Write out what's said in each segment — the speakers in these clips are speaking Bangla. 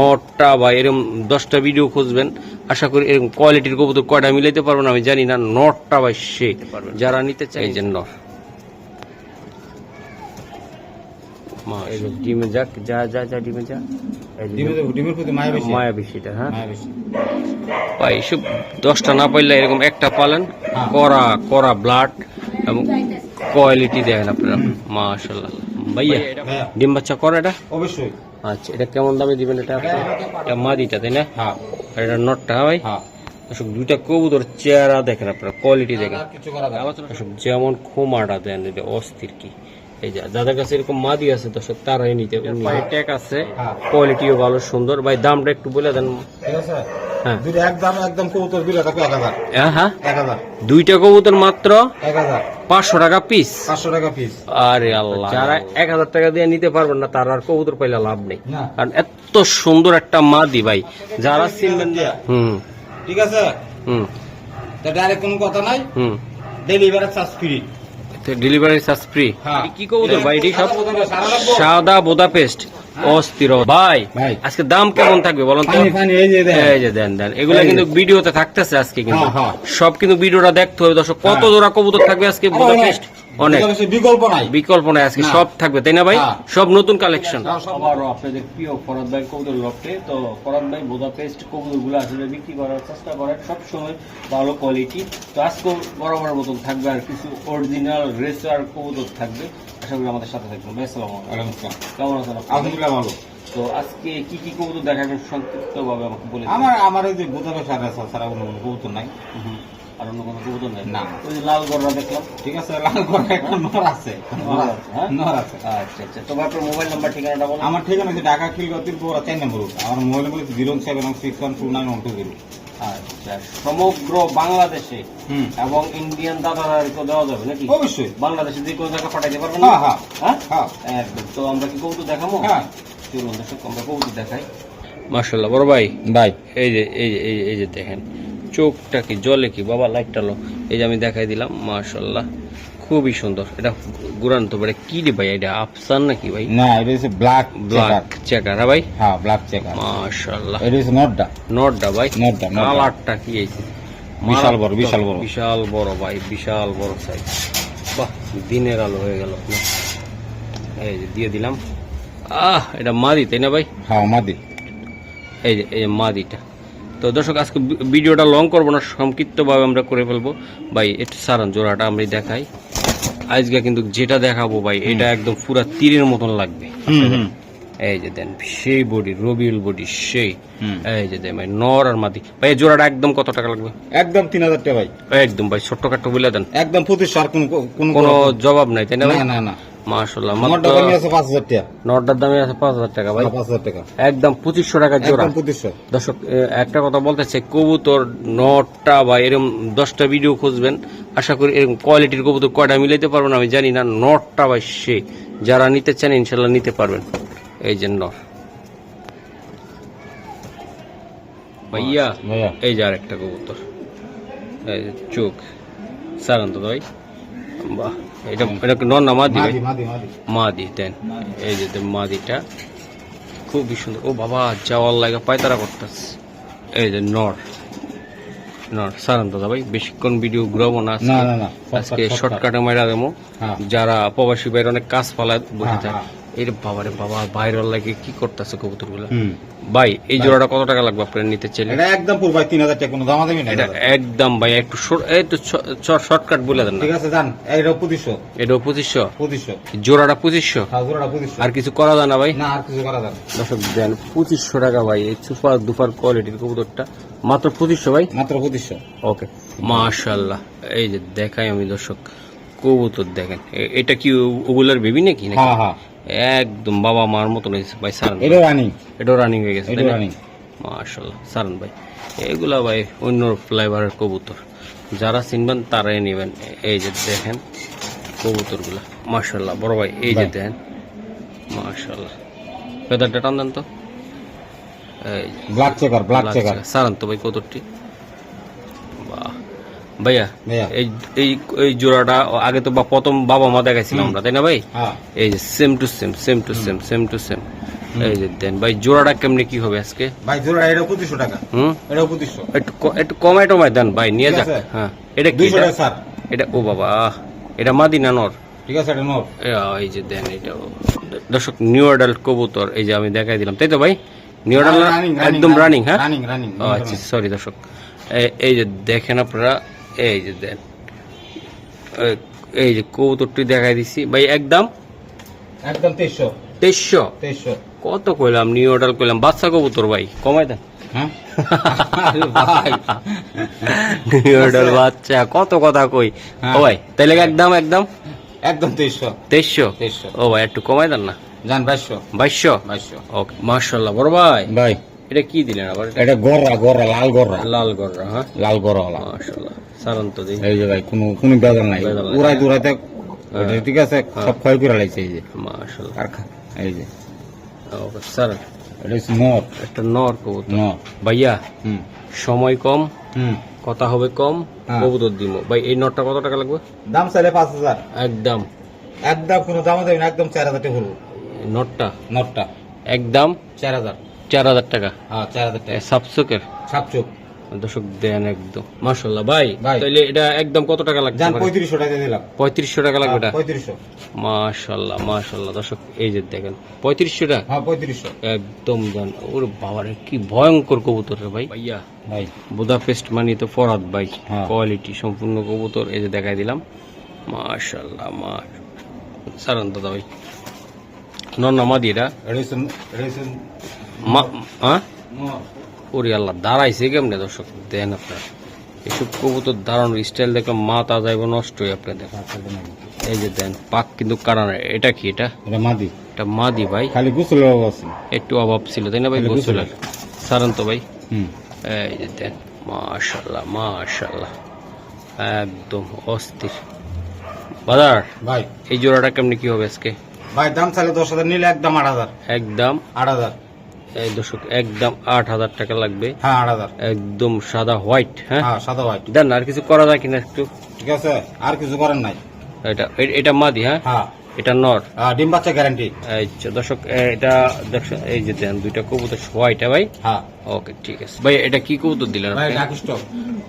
নটা বা এরকম দশটা ভিডিও খুঁজবেন। আশা করি এরকম কোয়ালিটির কবুতর কয়টা মিলাইতে পারবেন আমি জানি না নটটা বা সে যারা নিতে চাই। যে নর। মা ডিমে যাক যা যা যা ডিমে যা। এই যে ডিমের ডিমের প্রতি মায়া বেশি। বেশিটা হ্যাঁ? মায়া ভাই এসব দশটা না পাইলে এরকম একটা পালেন হ্যাঁ। করা করা ব্লাড এবং কোয়ালিটি দেখেন আপনারা। মাশাল্লাহ ভাইয়া ভাইয়া ডিম বাচ্চা করে এটা? অবশ্যই। আচ্ছা এটা কেমন দামে দিবেন এটা? আপনি? এটা মাদিটা তাই না? হ্যাঁ। আর এটা নটটা হ্যাঁ ভাই? হ্যাঁ। দুইটা কবুতর চেহারা দেখেন আপনারা কোয়ালিটি দেখেন। দর্শক যেমন খোমাটা দেন এটা অস্থির কি। এই যা যাদের কাছে এরকম মাদি আছে দর্শক তারাই নিতে ট্যাগ আছে। হ্যাঁ। কোয়ালিটিও ভালো সুন্দর। ভাই দামটা একটু বলে দেন। ঠিক হ্যাঁ একদম একদম কবুতর দুটো থাকবে এক হাজার। হ্যাঁ, হ্যাঁ। এক হাজার। দুইটা কবুতর মাত্র এক হাজার। পাঁচশো টাকা পিস পাঁচশো টাকা পিস আরে আল্লাহ। যারা এক হাজার টাকা দিয়ে নিতে পারবেন না তার আর কবুতর পাইলে লাভ নেই। না। কারণ এত সুন্দর একটা মাদি ভাই। যারা চিনবেন হুম। ঠিক আছে? হুম। তা ডাইরেক্ট কোনো কথা নাই? হুম। Delivery charge free delivery charge free হ্যাঁ। কি কবুতর ভাই? এটি সব সাদা বোদা পেস্ট অস্থির ভাই। আজকে দাম কেমন থাকবে বলুন তো? এই যে দেন। দেন এগুলা কিন্তু ভিডিওতে থাকতেছে আজকে কিন্তু। হ্যাঁ, হ্যাঁ। সব কিন্তু ভিডিওটা দেখতে হবে। দর্শক কত হ্যাঁ। জোড়া কবুতর থাকবে আজকে অনেক। অনেক। বিকল্প নাই। বিকল্প নাই আজকে সব থাকবে তাই না ভাই। সব নতুন কালেকশন আবারও আপনাদের প্রিয় ফরাদ ভাই কবুতর লফটে তো ফরাদ ভাই বোদা পেস্ট কবুতরগুলো আসলে বিক্রি করার চেষ্টা করেন সব সময় ভালো কোয়ালিটি তো আজকে বরাবর মতন থাকবে আর কিছু অরিজিনাল রেসার কবুতর থাকবে। আশা করি আমাদের সাথে থাকবেন। ভাই আসসালামু আলাইকুম। কেমন আছেন আলহামদুলিল্লাহ ভালো। তো আজকে কি কি কবুতর দেখাবেন? সংক্ষিপ্ত ভাবে আমাকে বলে। আমার আমার এই যে বোতলে সারা সারা কোনো কোনো কবুতর নাই। আর অন্য কোনো কবুতর নেই না। ওই যে লাল গররা দেখলাম। ঠিক আছে লাল করে একটা নর আছে। নর আছে হ্যাঁ? নর আছে। আচ্ছা আচ্ছা। তোমার আপনার মোবাইল নাম্বার ঠিকানাটা বলো। আমার ঠিকানা হচ্ছে ঢাকা খিলগতির পৌরা চার নম্বর আমার mobile number zero seven six one two nine one two zero. আচ্ছা সমগ্র বাংলাদেশে এবং ইন্ডিয়ান দাদারাকে দেওয়া যাবে নাকি? অবশ্যই। বাংলাদেশে যে কোনো জায়গা পাঠাইতে পারবেন হ্যাঁ হ্যাঁ। হ্যাঁ? হ্যাঁ। একদম। তো আমরা কি কবুতর দেখাবো? হ্যাঁ। চলুন আমরা কবুতর দেখাই। মাশাল্লাহ বড় ভাই। ভাই। এই যে এই যে এই যে- এই যে দেখেন। চোখটা কি জলে কি? বাবা লাইটটা লো। এই যে আমি দেখাই দিলাম মাশাল্লাহ খুবই সুন্দর। এটা গুরান্ত পারে। কি রে ভাই এটা আফসান নাকি ভাই? না এটা হচ্ছে ব্ল্যাক ব্ল্যাক চেকার হ্যাঁ ভাই? হ্যাঁ ব্ল্যাক চেকার মাশাল্লাহ এটা হচ্ছে নটটা নটটা ভাই? নটটা কালারটা কি এইছে বিশাল বড়, বিশাল বড়। বিশাল বড় ভাই বিশাল বড় সাইজ বাহ দিনের আলো হয়ে গেল। এই যে দিয়ে দিলাম। আহ এটা মাদি তাই না ভাই? হ্যাঁ মাদি। এই যে এই মাদিটা। তো দর্শক আজকে ভিডিওটা লং করব না সংক্ষিপ্তভাবে আমরা করে ফেলব। ভাই একটু সারান জোড়াটা আমরা দেখাই। আজকে কিন্তু যেটা দেখাবো ভাই এটা একদম পুরা তীরের মতন লাগবে। এই যে দেন সেই বডি রবিউল বডি সেই। এই যে দেন ভাই নর আর মাদি ভাই জোড়াটা একদম কত টাকা লাগবে? একদম তিন হাজার টাকা ভাই। একদম ভাই ছোট্ট কাট্ট বলে দেন। একদম প্রতি সার কোন কোন কোনো জবাব নাই তাই না না না। টাকা আছে টাকা। আছে ভাই। একদম টাকা জোড়া। একদম পঁচিশশো। দর্শক একটা কথা বলতে চাই কবুতর নটা বা এরকম দশটা ভিডিও খুঁজবেন আশা করি এরকম কোয়ালিটির কবুতর কয়টা মিলাইতে পারবেন আমি জানি না নটটা বা সে যারা নিতে চান ইনশাল্লাহ নিতে পারবেন। এই যে নর। ভাইয়া এই যে আরেকটা কবুতর। এই চোখ। সারান তো ভাই। বাহ। এটা এটা কি না মাদি মাদি মাদি মাদি। মাদি দেন। এই যে মাদিটা। খুবই সুন্দর। ও বাবা যাওয়ার লাগে পায়তারা করতেছে। এই যে নর। নর। সারান দাদা ভাই বেশিক্ষণ ভিডিও ঘুরাবো না আজকে। শর্টকাটে মাইরা দেবো হ্যাঁ। যারা প্রবাসী বাইরে অনেক কাজ ফালায় বসে হ্যাঁ, থাকে। হ্যাঁ। এই রে বাবারে বাবা বাইরের লাগে কি করতেছে কবুতরগুলা হুম। ভাই এই জোড়াটা কত টাকা লাগবে আপনার নিতে চাইলে? এটা একদম পুরো ভাই তিন হাজার টাকা কোনো দামা দেবেন এটা একদম ভাই একটু এই তো শর্টকাট বলে দেন ঠিক আছে জান এটা পঁচিশশো। জোড়াটা হ্যাঁ জোড়াটা আর কিছু করা যায় না ভাই? না আর কিছু করা যাবে না। দর্শক দেন পঁচিশশো টাকা ভাই এই সুপার দুপার কোয়ালিটির কবুতরটা। মাত্র পঁচিশশো ভাই? মাত্র ওকে মাশাল্লাহ এই যে দেখাই আমি দর্শক কবুতর দেখেন। এটা কি ওগুলার বেবি নাকি নাকি? হ্যাঁ হ্যাঁ। একদম বাবা মার মতন হয়েছে ভাই সারান এটা রানিং এটাও রানিং হয়ে গেছে এটা রানিং মাশাল্লাহ সারান ভাই। এগুলা ভাই অন্য ফ্লেভারের কবুতর। যারা চিনবেন তারাই নেবেন। এই যে দেখেন কবুতরগুলা মাশাল্লাহ। বড় ভাই এই যে দেখেন মাশাল্লাহ। ফেদারটা টান দেন তো। ব্ল্যাক চেকার ব্ল্যাক চেকার সারান তো ভাই কতটি ভাইয়া। এই এই জোড়াটা আগে তো প্রথম বাবা মা দেখাইছিলাম আমরা তাই না ভাই? হ্যাঁ। এই যে same to same same to same same to same এই যে দেন ভাই জোড়াটা কেমনে কি হবে আজকে? ভাই জোড়া এটা টাকা। হুম? পঁচিশশো। একটু একটু কমায় টমায় দেন ভাই নিয়ে যাক। হ্যাঁ। এটা কি এটা? স্যার এটা ও বাবা এটা মাদিনা নর। ঠিক আছে এটা এ, এই যে দেন এটা দর্শক নিউ অ্যাডাল্ট কবুতর এই যে আমি দেখাই দিলাম তাই তো ভাই? নিউ অ্যাডাল্ট একদম রানিং হ্যাঁ? রানিং রানিং ও আচ্ছা সরি দর্শক। এই যে দেখেন আপনারা এই যে দেন। এই যে কবুতরটি দেখাই দিছি। ভাই একদম? একদম তেইশশো। তেইশশো? তেইশশো। কত কইলাম? নিউ অর্ডার কইলাম। বাচ্চা কবুতর ভাই। কমাই দেন। হ্যাঁ? নিউ অর্ডার বাচ্চা কত কথা কই। হ্যাঁ। ও ভাই তাইলে একদম একদম? একদম তেইশশো। তেইশশো? তেইশশো। ও ভাই একটু কমাই দেন না। যান বাইশশো। বাইশশো? বাইশশো। ওকে মার্শাল্লাহ বড় ভাই। ভাই। এটা কি দিলেন আবার? এটা এটা গররা গররা লাল গররা। লাল গররা হ্যাঁ? লাল গররা মার্শাল্লাহ সারান তো দিই এই যে ভাই কোনো কোনো বেদন নাই। উড়াই ঠিক আছে সব ক্ষয় করে লাগছে এই যে। মার্শাল্লাহ আর এই যে। ওকে সারান এটা হচ্ছে নর। একটা নর কবুতর। নর। ভাইয়া হুম। সময় কম হুম। কথা হবে কম হ্যাঁ। কবুতর দিব ভাই এই নটটা কত টাকা লাগবে? দাম চাইলে পাঁচ হাজার। একদম। একদম কোনো দাম দেবেন একদম চার হাজার টাকা হলো। নটটা নটটা একদম? চার হাজার। চার হাজার টাকা। হ্যাঁ চার হাজার টাকা। সাবসুকের সাত চোখ দর্শক দেন একদম। মার্শাল্লাহ ভাই। তাহলে এটা একদম কত টাকা লাগবে যান পঁয়ত্রিশশো টাকা দিলাম। পঁয়ত্রিশশো টাকা লাগবে এটা? পঁয়ত্রিশশো। মাশাল্লাহ মাশাল্লাহ দর্শক এই যে দেখেন পঁয়ত্রিশশো টাকা? হ্যাঁ পঁয়ত্রিশশো। একদম জান ওর বাবারে কি ভয়ঙ্কর কবুতর রে ভাই। ভাইয়া ভাই বুদাপেস্ট মানি তো ফরাদ ভাই হ্যাঁ। কোয়ালিটি সম্পূর্ণ কবুতর এই যে দেখাই দিলাম। মাশাল্লাহ মা সারান দাদা ভাই। নন্না মাদি এটা। হ্যাঁ? ওরে আল্লাহ দাঁড়াইছে কেমনে দর্শক? দেন আপনার। এসব কবুতর দাঁড়ানোর স্টাইল দেখলাম মাথা যাইব নষ্ট হয়ে আপনার দেখেন এই যে দেন পাক কিন্তু কারণ এটা কি এটা? এটা মাদি। এটা মাদি ভাই। খালি গুছল আছে। একটু অভাব ছিল তাই না ভাই? গোসলের। সারান তো ভাই। হুম। এই যে দেন মাশাল্লাহ মাশাল্লাহ একদম অস্থির। বাজার ভাই। এই জোড়াটা কেমনি কি হবে আজকে? ভাই দাম চাইলে দশ হাজার নিলে একদম আট হাজার। একদম। আট হাজার। এই দর্শক একদম আট হাজার টাকা লাগবে। হ্যাঁ আট হাজার। একদম সাদা হোয়াইট হ্যাঁ? হ্যাঁ সাদা হোয়াইট। দেন আর কিছু করা যায় কিনা একটু? ঠিক আছে আর কিছু করেন নাই। এটা এটা মাদি হ্যাঁ? হ্যাঁ। এটা নর। হ্যাঁ, ডিম বাচ্চা গ্যারান্টি যে দর্শক এটা দেখছ এই যে দেন দুইটা কবুতর হোয়াইট ভাই? হ্যাঁ। ওকে ঠিক আছে। ভাই এটা কি কবুতর দিলেন ভাই ডাক স্টক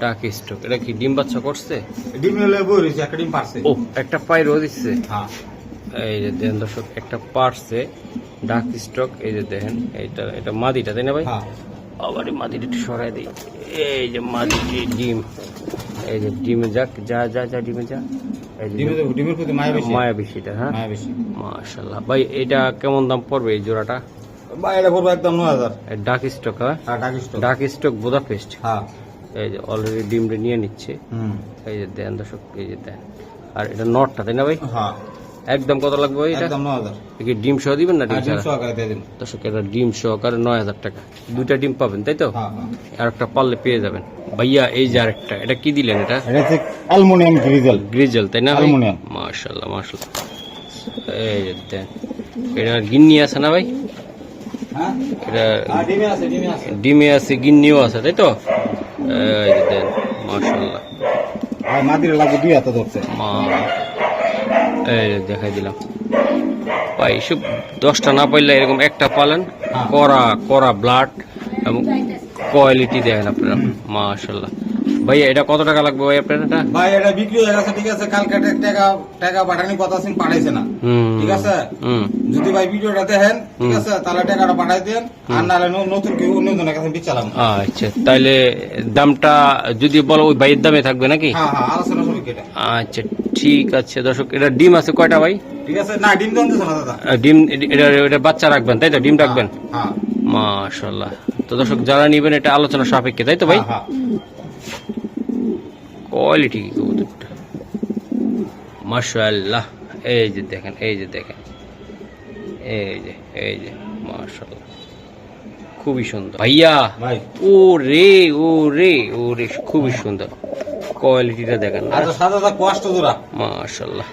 টাকি স্টক এটা কি ডিম বাচ্চা করছে? ডিম হলে বই একটা ডিম পারছে। ও একটা পাই রোজ দিচ্ছে? হ্যাঁ। এই যে দেন দর্শক একটা পার্সে ডাক স্টক এই যে দেখেন এইটা এটা মাদিটা তাই না ভাই? হ্যাঁ। আবার মাদিটা একটু সরাই দিই। এই যে মাদিটি ডিম এই যে ডিমে যাক যা যা যা ডিমে যা মায়া বেশি। মায়া বেশিটা হ্যাঁ? মাশাল্লাহ ভাই এটা কেমন দাম পড়বে এই জোড়াটা? ভাই এটা পড়বে একদম নয় হাজার। ডাক স্টক হ্যাঁ? হ্যাঁ ডাক স্টক ডাক স্টক বোদা পেস্ট হ্যাঁ। এই যে অলরেডি ডিমটা নিয়ে নিচ্ছে। হুম। এই যে দেন দর্শক এই যে দেন। আর এটা নটটা তাই না ভাই? হ্যাঁ। একদম কত লাগবে এটা? একদম নয় হাজার। এ কি ডিম সহ দিবেন না ডিম হ্যাঁ ডিম সহকারে দিয়ে দিন দর্শক এটা ডিম সহকারে নয় হাজার টাকা। দুইটা ডিম পাবেন তাই তো? হ্যাঁ হ্যাঁ। আর একটা পারলে পেয়ে যাবেন। ভাইয়া এই যে আরেকটা এটা কি দিলেন এটা? এটা হচ্ছে অ্যালুমিনিয়াম গ্রিজেল। গ্রিজেল তাই না অ্যালুমিনিয়াম। মার্শাল্লাহ মার্শাল্লাহ এই যে দেন এটা গিন্নি আছে না ভাই? হ্যাঁ? এটা হ্যাঁ ডিমে আছে ডিমে আছে। ডিমে আছে গিন্নিও আছে তাই তো? এই যে দেন মার্শাল্লাহ আর মাদিরে লাগবে দুই হাতে ধরছে। মা দেখাই দিলাম। ভাই সব দশটা না পাইলে এরকম একটা পালেন। কড়া কড়া ব্লাড এবং কোয়ালিটি দেখেন আপনারা। মাশাল্লাহ ভাইয়া এটা কত টাকা লাগবে ভাই আপনার এটা? ভাই এটা বিক্রি হয়ে গেছে ঠিক আছে কালকে টাকা টাকা পাঠানি কথা সিন পাঠাইছে না। হুম। ঠিক আছে? হুম। যদি ভাই ভিডিওটা দেখেন ঠিক আছে তাহলে টাকাটা পাঠাই দেন আর নাহলে ন- নতুন কেউ অন্যজনের কাছে বিচালাম আচ্ছা তাইলে দামটা যদি বলো ওই ভাইয়ের দামে থাকবে নাকি? হ্যাঁ হ্যাঁ আলোচনা সবাই কেটে। আচ্ছা ঠিক আছে দর্শক এটা ডিম আছে কয়টা ভাই? ঠিক আছে না ডিম দেন না দাদা। ডিম এটা এটা বাচ্চা রাখবেন তাই তো? ডিম রাখবেন? হ্যাঁ। মাশাল্লাহ তো দর্শক যারা নিবেন এটা আলোচনা সাপেক্ষে তাই তো ভাই? হ্যাঁ, কোয়ালিটি কি কবুতরটা মাশাল্লাহ এই যে দেখেন এই যে দেখেন। এই যে এই যে মাশাল্লাহ খুবই সুন্দর। ভাইয়া ভাই। ও রে ও রে ও রে খুবই সুন্দর। কোয়ালিটিটা দেখেন না। আচ্ছা সাদা দা কষ্ট জোড়া। মাশাল্লাহ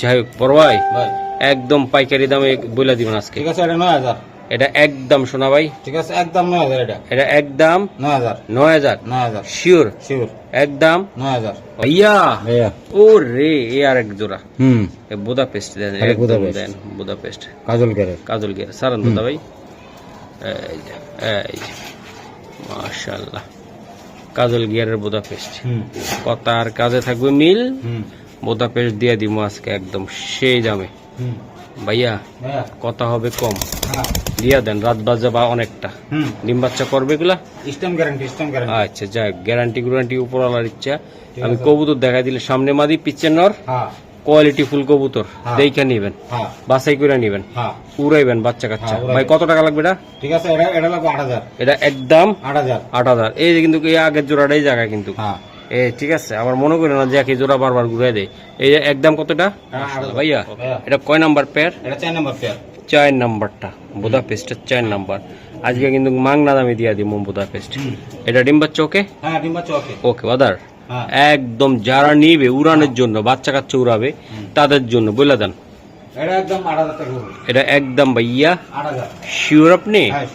যাই হোক বড় ভাই ভাই। একদম পাইকারি দামে বলে দিবেন আজকে। ঠিক আছে এটা নয় হাজার। এটা একদম শোনা ভাই। ঠিক আছে একদম নয় হাজার এটা। এটা একদম নয় হাজার। নয় হাজার। নয় হাজার। শিওর শিওর একদম নয় হাজার। ভাইয়া। ও রে এ আর এক জোড়া। হুম। এ বুদা পেস্ট দেন আরে বুদা পেস্ট কাজল গেরের। কাজল গিয়ার সারান দাদা ভাই। এই যে এই যে মাশাআল্লাহ। কাজল গিয়ারের বুদা পেস্ট হুম। কথা আর কাজে থাকবে মিল। হুম। বুদা পেস্ট দিয়ে দিব আজকে একদম সেই দামে ভাইয়া কথা হবে কম। হ্যাঁ। দিয়া দেন রাত বাজে বা অনেকটা। হুম। ডিম বাচ্চা করবে এগুলা? আচ্ছা যাই গ্যারান্টি গ্যারান্টি উপরওয়ালার ইচ্ছা। আমি। কবুতর দেখাই দিলে সামনে মাদি পিচ্ছের নর। হ্যাঁ। কোয়ালিটি ফুল কবুতর হ্যাঁ। দেখে নিবেন হ্যাঁ। বাছাই করে নিবেন। হ্যাঁ। উড়াইবেন বাচ্চা কাচ্চা। ভাই কত টাকা লাগবে এটা? ঠিক আছে এটা এটা লাগবে আট হাজার। এটা একদম আট হাজার। এই যে কিন্তু এই আগের জোড়াটাই জায়গা কিন্তু। হ্যাঁ। এ ঠিক আছে আবার মনে করে না যে একই জোড়া বারবার ঘুরে দেয়। এই যে একদম কতটা। ভাইয়া। এটা কয় নাম্বার পেয়ার এটা চার নম্বর পেয়ার চার নাম্বারটা বোদা পেস্টের চার নাম্বার। আজকে কিন্তু মাংনা দামে দিয়া দিব বোদা পেস্ট এটা ডিম বাচ্চা ওকে? হ্যাঁ ডিম্বা চকে ওকে বাদার। একদম যারা নিবে উড়ানোর জন্য বাচ্চা কাচ্চা উড়াবে তাদের জন্য বলে দেন এটা একদম ভাইয়া। শিওর আপনি? হ্যাঁ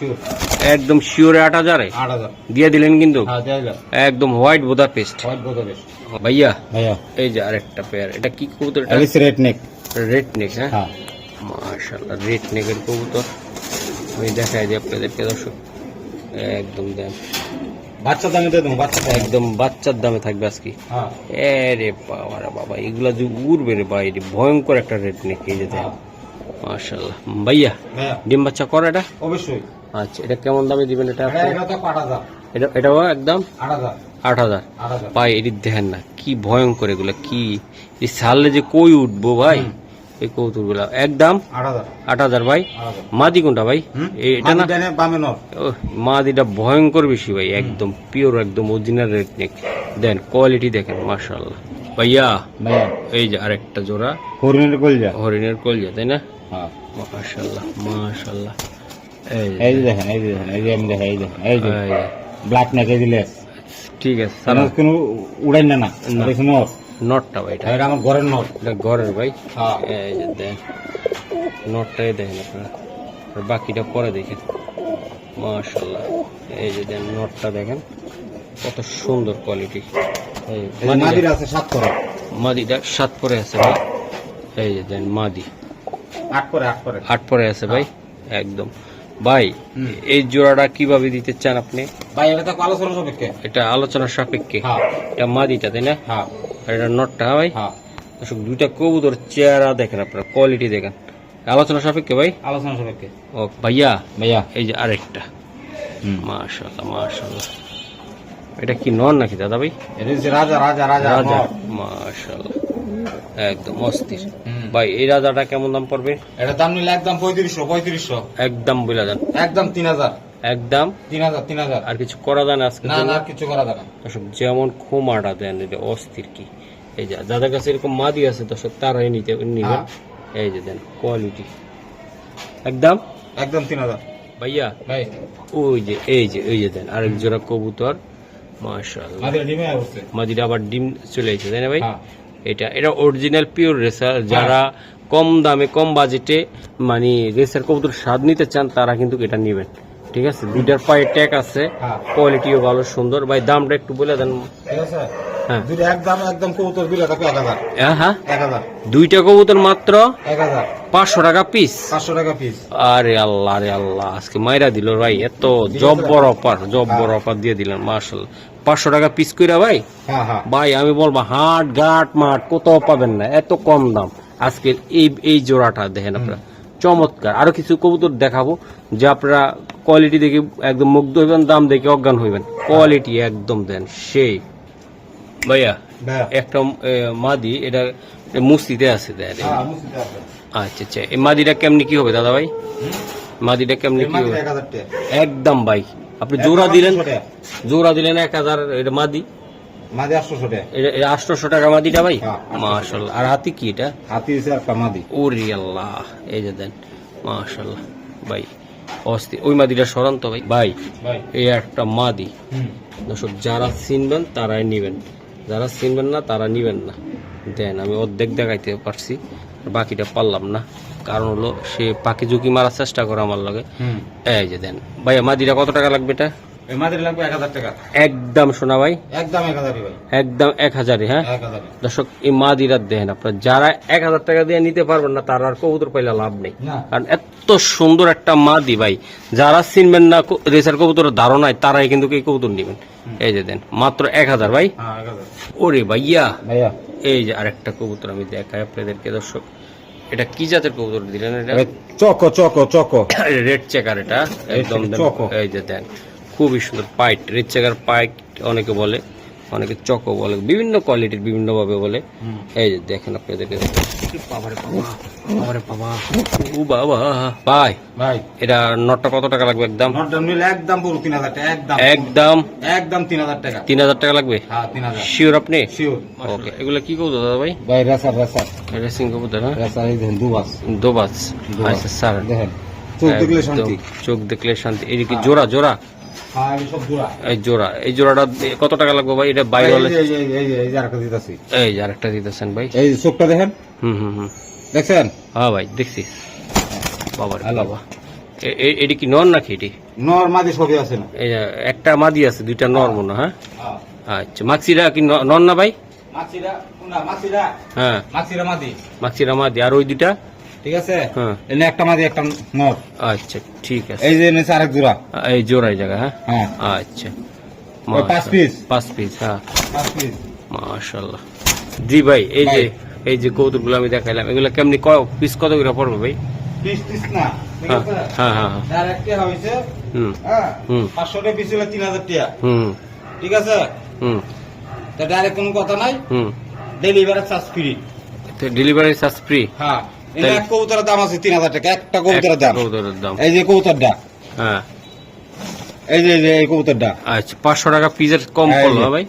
একদম শিওরে আট হাজারে? দিয়ে দিলেন কিন্তু? হ্যাঁ একদম হোয়াইট বোদা পেস্ট ভাইয়া এই যে আরেকটা পেয়ার এটা কি কবুতর রেড নেক রেড নেক হ্যাঁ? হ্যাঁ। মাশাআল্লাহ রেড নেকের কবুতর। আমি দেখাই দিই আপনাদেরকে দর্শক। একদম দেন। বাচ্চা দামে দিয়ে দেবো বাচ্চা একদম বাচ্চার দামে থাকবে আজকে। হ্যাঁ। বাবা রে বাবা এগুলা যে উড়বে রে ভাই ভয়ঙ্কর একটা রেড নেক এই যে দেন হ্যাঁ। ভাইয়া ভাইয়া ডিম বাচ্চা করে এটা। অবশ্যই। আচ্ছা এটা কেমন দামে দিবেন এটা এটা এটাও একদম? আট হাজার। ভাই এটি দেখেন না কি ভয়ঙ্কর এগুলা কি এই সালে যে কই উঠবো ভাই? এই একদম আট হাজার। ভাই? মাদি কোনটা ভাই? এটা না? মাদিটা ভয়ঙ্কর বেশি ভাই একদম পিওর একদম অরিজিনাল দেন কোয়ালিটি দেখেন ভাইয়া এই যে আরেকটা জোড়া। হরিণের কলজা। হরিণের কলজা তাই না? হ্যাঁ। এই যে, এই দেখেন এই যে দেখেন এই যে আমি দেখেন এই দেখেন এই যে ব্ল্যাক নেক এই দিলে। ঠিক আছে সারা। কোনো উড়াই না নটটা ভাই এটা। এটা আমার ঘরের নর এটা ঘরের ভাই। হ্যাঁ। এই যে দেন নটটাই দেখেন আপনারা। আর বাকিটা পরে দেখেন। মাশাআল্লাহ। এই যে দেন নটটা দেখেন। কত সুন্দর কোয়ালিটি এই এই মাদির আছে সাত করে। মাদিটা সাত পরে আছে ভাই। এই যে দেন মাদি। আট করে আট করে আট পরে আছে ভাই। একদম। ভাই এই জোড়াটা কীভাবে দিতে চান আপনি? ভাই এটা তো আলোচনা সাপেক্ষে। এটা আলোচনার সাপেক্ষে। হ্যাঁ। এটা মাদিটা তাই না? হ্যাঁ। আর এটা নটটা ভাই। হ্যাঁ। দর্শক দুইটা কবুতর চেহারা দেখেন আপনারা কোয়ালিটি দেখেন। আলোচনা সাপেক্ষে ভাই? আলোচনা সাপেক্ষে। ও ভাইয়া? ভাইয়া। এই যে আরেকটা। মাশাআল্লাহ মাশাআল্লাহ। এটা কি নন নাকি দাদা ভাই? রাজা রাজা রাজা রাজা। মাশাআল্লাহ। একদম অস্থির। ভাই এই রাজাটা কেমন দাম পড়বে? এটা দাম নিলে একদম পঁয়ত্রিশশো পঁয়ত্রিশশো। একদম বলে দেন একদম তিন হাজার। একদম তিন হাজার তিন হাজার। আর কিছু করা যায় না আজকে না না কিছু করা যাবে না। দর্শক যেমন খুমাটা দেন এটা অস্থির কি? এই যে যাদের কাছে এরকম মাদি আছে দর্শক তারাই নিতে নিবেন হ্যাঁ। এই যে দেন কোয়ালিটি একদম একদম তিন হাজার। ভাইয়া? ভাই। ওই যে এই যে এই যে দেন আরেক জোড়া কবুতর। মাশাআল্লাহ। মাদির আবার ডিম চলে এসেছে তাই না ভাই? হ্যাঁ। এটা এটা অরিজিনাল পিওর রেসার যারা কম দামে কম বাজেটে মানে রেসার কবুতর স্বাদ নিতে চান তারা কিন্তু এটা নেবেন। ঠিক আছে? দুইটার পায়ে ট্যাগ আছে। হ্যাঁ। কোয়ালিটিও ভালো সুন্দর। ভাই দামটা একটু বলে দেন। ঠিক আছে? হ্যাঁ। দুটো একদম একদম কবুতর দুটো টাকা এক হাজার। হ্যাঁ, হ্যাঁ? এক হাজার। দুইটা কবুতর মাত্র এক হাজার। পাঁচশো টাকা পিস পাঁচশো টাকা পিস আরে আল্লাহ আরে আল্লাহ আজকে মাইরা দিল ভাই এত জব্বর অফার জব্বর অফার দিয়ে দিলেন মার্শাল পাঁচশো টাকা পিস কইরা ভাই? হ্যাঁ হ্যাঁ। ভাই আমি বলব হাট ঘাট মাঠ কোথাও পাবেন না এত কম দাম। আজকের এই এই জোড়াটা দেখেন আপনারা। চমৎকার। আরও কিছু কবুতর দেখাবো যে আপনারা কোয়ালিটি দেখে একদম মুগ্ধ হইবেন দাম দেখে অজ্ঞান হইবেন। কোয়ালিটি একদম দেন সেই। ভাইয়া একটা মাদি এটা মুস্তিতে আছে হ্যাঁ মুসিতে আছে। আচ্ছা আচ্ছা এই মাদিটা কেমনি কি হবে দাদা ভাই মাদিটা কেমনি কি হবে? একদম ভাই। আপনি জোড়া দিলেন জোড়া দিলেন এক হাজার এটা মাদি। মাদি আটশোশো টাকা। এটা এটা আটশোশো টাকা মাদিটা ভাই? হ্যাঁ, 800 আর হাতি কি এটা? হাতি দিছে একটা মাদি। ওরে আল্লাহ এই যে দেন মাশাল্লাহ। ভাই অস্থির ওই মাদিটা সরান তো ভাই। ভাই ভাই। এই একটা মাদি। দর্শক যারা চিনবেন তারাই নিবেন। যারা চিনবেন না তারা নিবেন না। দেন আমি অর্ধেক দেখাইতে পারছি বাকিটা পারলাম না। কারণ হলো সে পাখি ঝুঁকি মারার চেষ্টা করে আমার লগে। হুম। এই যে দেন ভাইয়া মাদিটা কত টাকা লাগবে এটা? এই একদম শোনা ভাই। একদম একদম এক হ্যাঁ? দর্শক এই মাদিরা দেখেন আপনার যারা এক হাজার টাকা দিয়ে নিতে পারবেন না তারা আর কবুতর পাইলে লাভ নেই। কারণ এত সুন্দর একটা মাদি ভাই যারা চিনবেন না রেসার কবুতরের ধারণায় তারাই কিন্তু এই কবুতর নেবেন। এই যে দেন মাত্র এক হাজার ভাই। হ্যাঁ ওরে ভাইয়া। এই যে আরেকটা কবুতর আমি দেখাই আপনাদেরকে দর্শক। এটা কি জাতের কবুতর দিলেন এটা? Choco choco choco. Red checker এটা একদম। এই যে দেন। খুবই সুন্দর পাইট রেড চেকার পাইট অনেকে বলে অনেকে চকো বলে বিভিন্ন কোয়ালিটির বিভিন্ন ভাবে বলে এই যে দেখেন আপনাদেরকে ও বাবা। ভাই ভাই। এটা নটটা কত টাকা লাগবে একদম? একদম পুরো তিন হাজার টাকা একদম একদম? একদম তিন হাজার টাকা। তিন হাজার টাকা লাগবে? হ্যাঁ শিওর আপনি? শিওর ওকে এগুলো কি কবুতর দাদা ভাই? ভাই রেসার রেসার। রেসিং কবুতর হ্যাঁ? রেসার এই দেখেন দুবাস। দোবাজ। আচ্ছা স্যার। দেখেন চোখ দেখলে শান্তি। চোখ দেখলে শান্তি। এই কি জোড়া জোড়া। হ্যাঁ এই জোড়া। এই জোড়াটা কত টাকা লাগবে ভাই? এটা বাইরে এই যে- আরেকটা দিতেছেন ভাই। এই চোখটা দেখেন? হুম হুম হুম। দেখছেন? হ্যাঁ ভাই দেখছি। বাবা এটি কি নর নাকি এটি? নর মাদি সবই আছে না। একটা মাদি আছে দুইটা নর মনে হ্যাঁ আচ্ছা মাক্সিরা কি ন- নর না ভাই? হ্যাঁ। মাছিরা মাদি। মাক্সিরা মাদি আর ওই দুইটা? ঠিক আছে? হ্যাঁ। এনে একটা মাদি একটা নর আচ্ছা ঠিক আছে। এই যে এনেছে আরেক জোড়া। এই জোড়াই জায়গা হ্যাঁ? হ্যাঁ। আচ্ছা। পাঁচ piece? পাঁচ পিস হ্যাঁ। পাঁচ পিস জি ভাই এই যে এই যে কৌতুকগুলো আমি দেখাইলাম এগুলো কেমনি পিস কত করে পড়বে ভাই? পিস পিস না। হ্যাঁ হ্যাঁ হ্যাঁ হ্যাঁ। হইছে হুম হ্যাঁ হুম। পাঁচশো টাকা পিস হলে তিন হাজার টাকা। হুম। ঠিক আছে? হুম। তা ডাইরেক্ট কোনো কথা নাই। হুম। Delivery charge free delivery charge free হ্যাঁ। এটা এক কবুতরের দাম আছে তিন হাজার টাকা একটা কবুতরের দাম। কবুতরের দাম। এই যে কবুতরটা। হ্যাঁ। এই যে এই কবুতরটা। আচ্ছা পাঁচশো টাকা কম ভাই?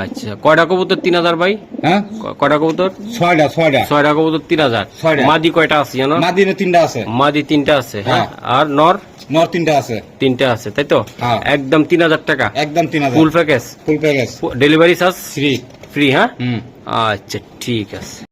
আচ্ছা কয়টা কবুতর তিন হাজার ভাই? হ্যাঁ? কয়টা কবুতর? ছয়টা ছয়টা। ছয়টা কবুতর তিন হাজার। মাদি কয়টা আছে জানো? মাদিনে তিনটা আছে। মাদি তিনটা আছে হ্যাঁ। হ্যাঁ। আর নর? নর তিনটা আছে। তিনটা আছে তাই তো? হ্যাঁ। একদম তিন হাজার টাকা। একদম তিন হাজার। Full package full package delivery charge free free হ্যাঁ? আচ্ছা ঠিক আছে।